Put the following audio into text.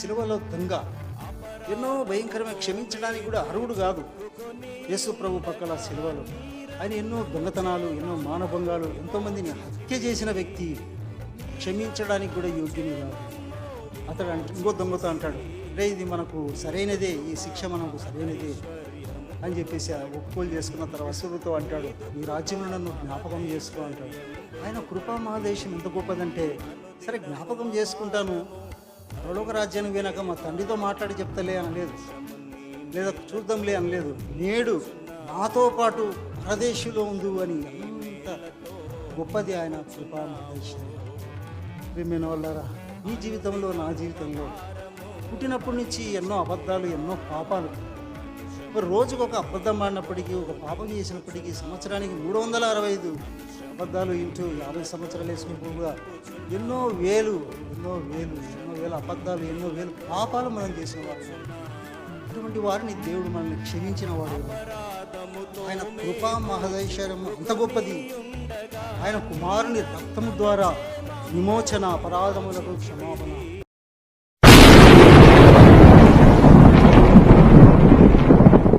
సిలువలో దొంగ ఎన్నో భయంకరమైన క్షమించడానికి కూడా అర్హుడు కాదు. యేసు ప్రభు పక్కల సిలువలు. ఆయన ఎన్నో దొంగతనాలు ఎన్నో మానభంగాలు ఎంతోమందిని హత్య చేసిన వ్యక్తి క్షమించడానికి కూడా యోగ్యుని కాదు. అతడు అంటే ఇంకో దొంగతో అంటాడు రే ఇది మనకు సరైనదే ఈ శిక్ష మనకు సరైనదే అని చెప్పేసి ఆ ఒప్పుకోలు చేసుకున్న తర్వాత అసురుతో అంటాడు ఈ రాజ్యంలో నన్ను జ్ఞాపకం చేసుకో అంటాడు. ఆయన కృపా మహాదేశం ఎంత గొప్పదంటే సరే జ్ఞాపకం చేసుకుంటాను పరలోక రాజ్యానికి పోయినాక మా తండ్రితో మాట్లాడి చెప్తలే అనలేదు. లేదా చూద్దాంలే అనలేదు. నేడు నాతో పాటు పరదేశంలో ఉండు అని అంత గొప్పది ఆయన కృపా మహాదేశం వాళ్ళారా ఈ జీవితంలో నా జీవితంలో పుట్టినప్పటి నుంచి ఎన్నో అబద్ధాలు ఎన్నో పాపాలు మరి రోజుకు ఒక అబద్ధం ఆడినప్పటికీ ఒక పాపం చేసినప్పటికీ సంవత్సరానికి మూడు వందల అరవై ఐదు అబద్ధాలు ఇంటూ యాభై సంవత్సరాలు వేసుకున్నప్పుడుగా ఎన్నో వేలు ఎన్నో వేలు ఎన్నో వేల అబద్ధాలు ఎన్నో వేలు పాపాలు మనం చేసిన వాళ్ళు అటువంటి వారిని దేవుడు మనల్ని క్షమించిన వాడు. ఆయన కృపా మహదైశ్వర్యం అంత గొప్పది. ఆయన కుమారుని రక్తము ద్వారా విమోచన అపరాధములకు క్షమాపణ.